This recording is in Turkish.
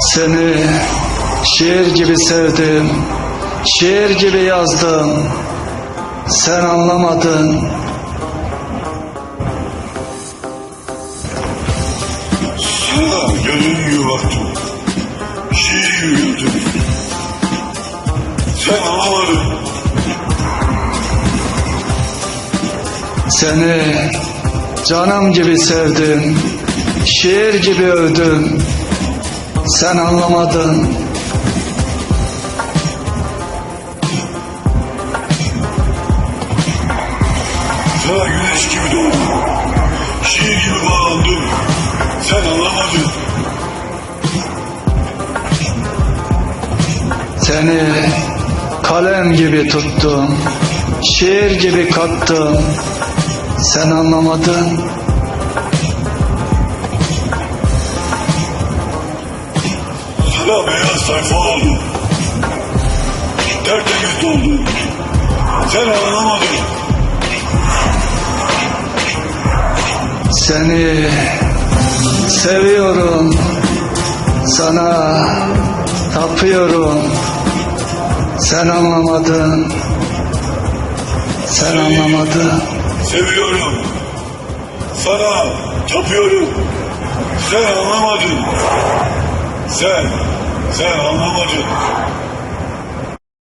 Seni şiir gibi sevdim, şiir gibi yazdım. Sen anlamadın. Sana gönül yuvaktım. Şiir yürüdüm. Sen anlamadın. Seni canım gibi sevdim, şiir gibi övdüm. Sen anlamadın. Sana güneş gibi doğdum. Şiir gibi bağlandım. Sen anlamadın. Seni kalem gibi tuttum, şiir gibi kattım. Sen anlamadın. Sana beyaz sayfa oldu. Tertemiz doldu. Sen anlamadın. Seni seviyorum. Sana tapıyorum. Sen anlamadın. Sen anlamadın. Seviyorum. Sana tapıyorum. Sen anlamadın. Sen, sen anlamadın.